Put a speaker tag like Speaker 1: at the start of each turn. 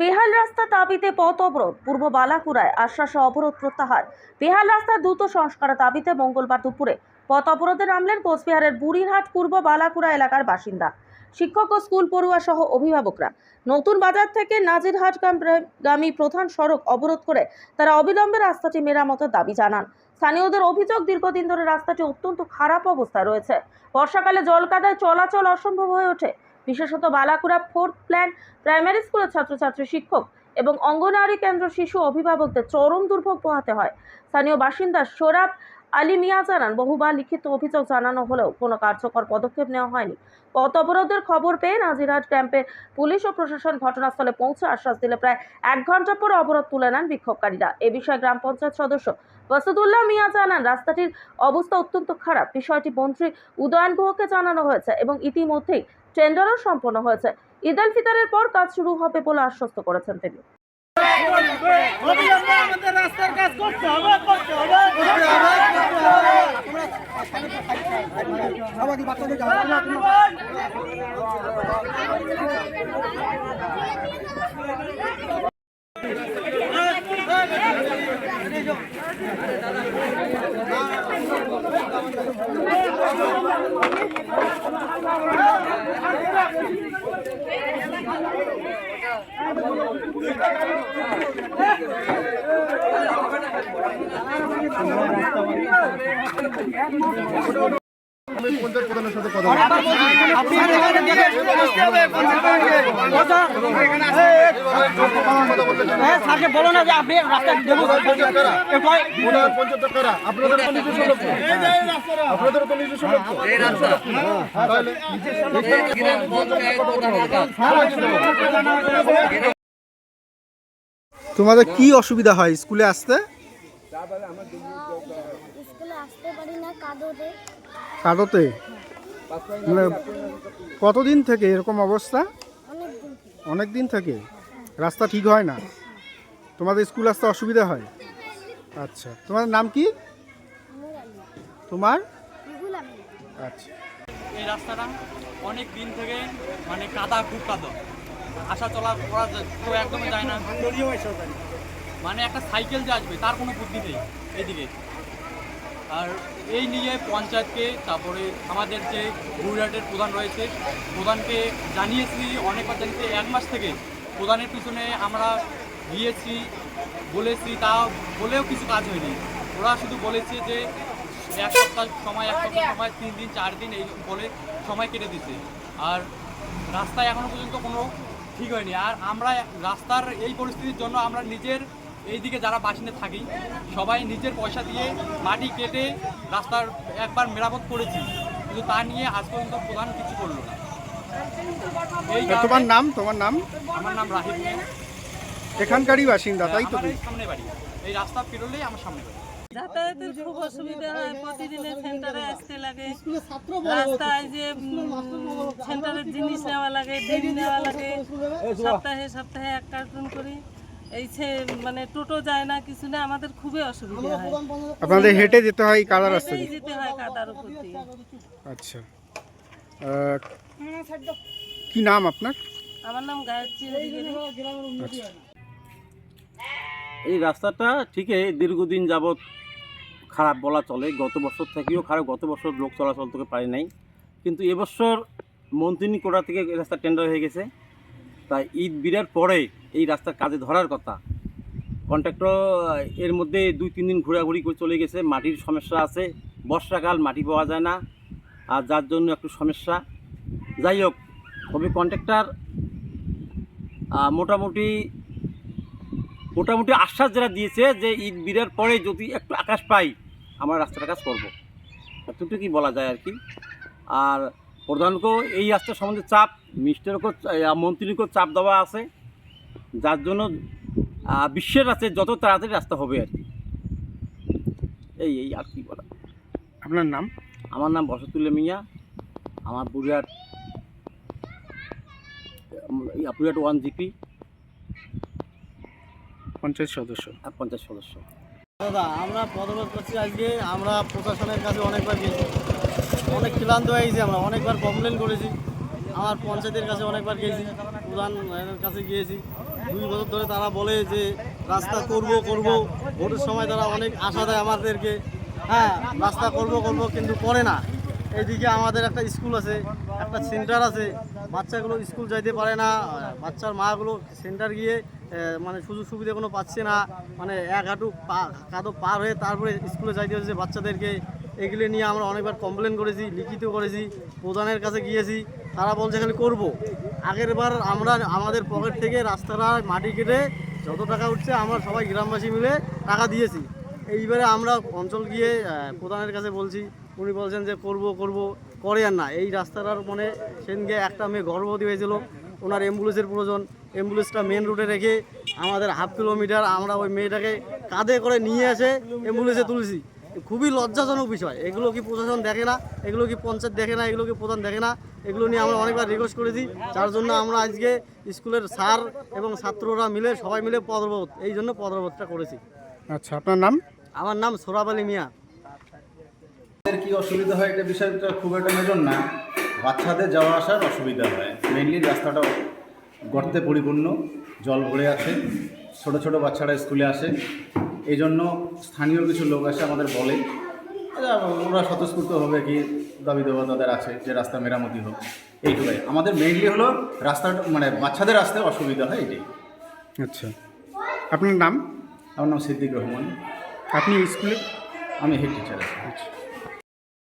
Speaker 1: বেহাল রাস্তা দাবিতে পথ অবরোধ। পূর্ব বালাকুড়ায় আশ্বাসে অবরোধ প্রত্যাহার। বেহাল রাস্তার দ্রুত সংস্কারের দাবিতে মঙ্গলবার দুপুরে পথ অবরোধে নামলেন কোচবিহারের বুড়িরহাট, পূর্ব বালাকুড়া এলাকার বাসিন্দা। শিক্ষক ও স্কুল পড়ুয়া সহ অভিভাবকরা। নতুন বাজার থেকে নাজিরহাট গামী প্রধান সড়ক অবরোধ করে তারা অবিলম্বে রাস্তাটি মেরামতের দাবি জানান। স্থানীয়দের অভিযোগ, দীর্ঘদিন ধরে রাস্তাটি অত্যন্ত খারাপ অবস্থায় রয়েছে। বর্ষাকালে জলকাদায় চলাচল অসম্ভব হয়ে ওঠে। বিশেষত বালাকুড়া ফোর্থ প্ল্যান প্রাইমারি স্কুলের ছাত্রছাত্রী শিক্ষক এবং অঙ্গনওয়াড়ি কেন্দ্র শিশু অভিভাবকদের চরম দুর্ভোগ পোহাতে হয়। স্থানীয় বাসিন্দা সোরাব আলী মিয়া জানান, বহুবার লিখিত অভিযোগ জানানো হলেও কোনো কার্যকর পদক্ষেপ নেওয়া হয়নি। পথ অবরোধের খবর পেয়ে নাজিরহাট ক্যাম্পে পুলিশ ও প্রশাসন ঘটনাস্থলে পৌঁছে আশ্বাস দিলে প্রায় এক ঘণ্টা পর অবরোধ তুলে নেন বিক্ষোভকারীরা। এ বিষয়ে গ্রাম পঞ্চায়েত সদস্য ওয়াসিদুল্লাহ মিয়া জানান, রাস্তাটির অবস্থা অত্যন্ত খারাপ। বিষয়টি মন্ত্রী উদয়ন গুহকে জানানো হয়েছে এবং ইতিমধ্যেই টেন্ডারও সম্পন্ন হয়েছে। ঈদ আল ফিতরের পর কাজ শুরু হবে বলে আশ্বস্ত করেছেন তিনি।
Speaker 2: পঞ্চায়েত প্রধানের সাথে কথা বলব।
Speaker 3: আপনি এখানে দেখে শুনে আসতে হবে কথা
Speaker 2: কথা বলতে চান।
Speaker 3: স্যারকে বলো না যে আপনি রাস্তা দেবো?
Speaker 2: আপনাদের তো নিজস্ব
Speaker 4: তোমাদের কি অসুবিধা হয় স্কুলে আসতে?
Speaker 5: স্কুলে আসতে পারি না কাদোতে।
Speaker 4: কাদতে? কতদিন থেকে এরকম অবস্থা?
Speaker 5: অনেক দিন
Speaker 4: থেকে? রাস্তা ঠিক হয় না? তোমাদের স্কুল আসতে অসুবিধা হয়? আচ্ছা তোমার নাম কি? তোমার? আচ্ছা।
Speaker 6: এই রাস্তাটা অনেক দিন থেকে মানে কাদা, খুব কাদা। আসা চলা করা তো একদমই যায় না। মানে একটা সাইকেল যে আসবে, তার কোনো বুদ্ধি নেই। এইদিকে আর এই নিয়ে পঞ্চায়েতকে, তারপরে আমাদের যে গুজরাটের প্রধান রয়েছে, প্রধানকে জানিয়েছি অনেকবার জানিয়েছি, এক মাস থেকে প্রধানের পিছনে আমরা গিয়েছি, বলেছি, তা বলেও কিছু কাজ হয়নি। ওরা শুধু বলেছে যে এক সপ্তাহ সময়, এক সপ্তাহ সময়, তিন দিন, চার দিন, এই বলে সময় কেটে দিতে আর রাস্তায় এখনও পর্যন্ত কোনো ঠিক হয়নি। আর আমরা রাস্তার এই পরিস্থিতির জন্য আমরা নিজের এইদিকে যারা বাসিন্দা থাকি সবাই নিজের পয়সা দিয়ে মাটি কেটে রাস্তার একবার মেরামত করেছি। কিন্তু তা নিয়ে আজ পর্যন্ত প্রধান কিছু করল না। এই
Speaker 4: তোমার নাম তোমার নাম?
Speaker 6: আমার নাম রাহিব। মিয়া।
Speaker 4: এখানকারই বাসিন্দা তাই তো
Speaker 6: আমার
Speaker 4: তুমি?
Speaker 6: এই সামনে বাড়ি। এই রাস্তা পেরোলেই আমার সামনে বাড়ি।
Speaker 7: যাতায়াতের খুব অসুবিধা হয়। প্রতিদিনের সেন্টারে আসতে লাগে। রাস্তায় যে সেন্টারের জিনিস নেওয়া লাগে ডিম নেওয়া লাগে। সপ্তাহে সপ্তাহে এক কার্টুন করি। এই সে- মানে টোটো যায় না কিছু না আমাদের খুবই অসুবিধা হয়।
Speaker 4: আপনাদের হেঁটে যেতে হয় এই কাদা রাস্তা দিয়ে?
Speaker 7: যেতে হয় কাদার উপর দিয়ে।
Speaker 4: আচ্ছা। আহ, কি নাম আপনার?
Speaker 7: আমার নাম গায়ত্রী অধিকারী
Speaker 4: আচ্ছা।
Speaker 8: এই রাস্তাটা ঠিকই দীর্ঘদিন যাবৎ খারাপ বলা চলে। গত বছর থেকেও খারাপ গত বছর লোক চলাচল থেকে পারে নাই। কিন্তু এবছর মন্ত্রিনী কোটা থেকে এই রাস্তা টেন্ডার হয়ে গেছে। তাই ঈদ বিরার পরে এই রাস্তার কাজে ধরার কথা। কন্ট্রাক্টর এর মধ্যে দুই, তিন দিন ঘোরাঘুরি করে চলে গেছে। মাটির সমস্যা আছে। বর্ষাকাল, মাটি পাওয়া যায় না। আর যার জন্য একটু সমস্যা। যাই হোক, তবে কন্ট্রাক্টর মোটামুটি মোটামুটি আশ্বাস যারা দিয়েছে যে ঈদ বিরার পরে যদি একটু আকাশ পাই, আমরা রাস্তার কাজ করব। এতটুকুই বলা যায় আর কি? আর প্রধানকেও এই রাস্তা সম্বন্ধে চাপ মিনিস্টারকেও মন্ত্রীকেও চাপ দেওয়া আছে। যার জন্য বিশ্বের আছে যত তাড়াতাড়ি রাস্তা হবে আর কি। এই এই আর কি বলা।
Speaker 4: আপনার নাম?
Speaker 8: আমার নাম বসতুল্লা মিয়া। আমার বুড়িয়াট বুড়িয়াট ওয়ান জিপি।
Speaker 4: পঞ্চায়েত সদস্য।
Speaker 8: আর পঞ্চায়েত সদস্য।
Speaker 3: দাদা আমরা পদবোধ করছি আজকে। আমরা প্রশাসনের কাছে অনেকবার গেছি। অনেক ক্লান্ত হয়ে গেছি আমরা। অনেকবার কমপ্লেন করেছি। আমার পঞ্চায়েতের কাছে অনেকবার গিয়েছি প্রধান কাছে গিয়েছি। দুই বছর ধরে তারা বলে যে, রাস্তা করব করব। ভোটের সময় তারা অনেক আশা দেয় আমাদেরকে। হ্যাঁ রাস্তা করব করব কিন্তু করে না। এইদিকে আমাদের একটা স্কুল আছে, একটা সেন্টার আছে। বাচ্চাগুলো স্কুল যাইতে পারে না। বাচ্চার মাগুলো সেন্টার গিয়ে মানে সুযোগ সুবিধা কোনো পাচ্ছে না। মানে এক হাঁটু পা কাদো পার হয়ে তারপরে স্কুলে যাইতে হচ্ছে বাচ্চাদেরকে। এগুলো নিয়ে আমরা অনেকবার কমপ্লেন করেছি, লিখিত করেছি, প্রধানের কাছে গিয়েছি, তারা বলছে খালি করব। আগের বার আমরা আমাদের পকেট থেকে রাস্তাটা মাটি কেটে যত টাকা উঠছে, আমরা সবাই গ্রামবাসী মিলে টাকা দিয়েছি। এইবারে আমরা অঞ্চল গিয়ে প্রধানের কাছে বলছি, উনি বলছেন যে করব করব, করে আর না। এই রাস্তাটার মনে সেদিনকে একটা মেয়ে গর্ভবতী হয়েছিল, ওনার অ্যাম্বুলেন্সের প্রয়োজন। অ্যাম্বুলেন্সটা মেন রুটে রেখে আমাদের হাফ কিলোমিটার আমরা ওই মেয়েটাকে কাঁধে করে নিয়ে এসে অ্যাম্বুলেন্সে তুলছি। খুবই লজ্জাজনক বিষয়। এগুলো কি প্রশাসন দেখে না? এগুলো কি পঞ্চায়েত দেখে না? এগুলো কি প্রধান দেখে না? এগুলো নিয়ে আমরা অনেকবার রিকোয়েস্ট করেছি। যার জন্য আমরা আজকে স্কুলের স্যার এবং ছাত্ররা মিলে সবাই মিলে পদরবোধ এই জন্য পদরবোধটা করেছি।
Speaker 4: আচ্ছা আপনার নাম?
Speaker 3: আমার নাম সোরাব আলী মিয়া।
Speaker 9: কি অসুবিধা হয়? এটা বিষয়টা খুব একটা মেজন না। বাচ্চাদের যাওয়া আসার অসুবিধা হয়। মেনলি রাস্তাটা গর্তে পরিপূর্ণ জল ভরে আছে ছোট ছোট বাচ্চারা স্কুলে আসে। এই জন্য স্থানীয় কিছু লোক আসে আমাদের বলে। ওরা স্বতঃস্ফূর্ত হবে কি দাবি দেওয়া তাদের আছে যে রাস্তা মেরামতি হোক। এইটুকাই। আমাদের মেইনলি হলো রাস্তাটা মানে বাচ্চাদের আসতে অসুবিধা হয় এটাই।
Speaker 4: আচ্ছা। আপনার নাম?
Speaker 9: আমার নাম সিদ্দিক রহমান।
Speaker 4: আপনি স্কুলে?
Speaker 9: আমি হেড টিচার আছি।
Speaker 4: আচ্ছা।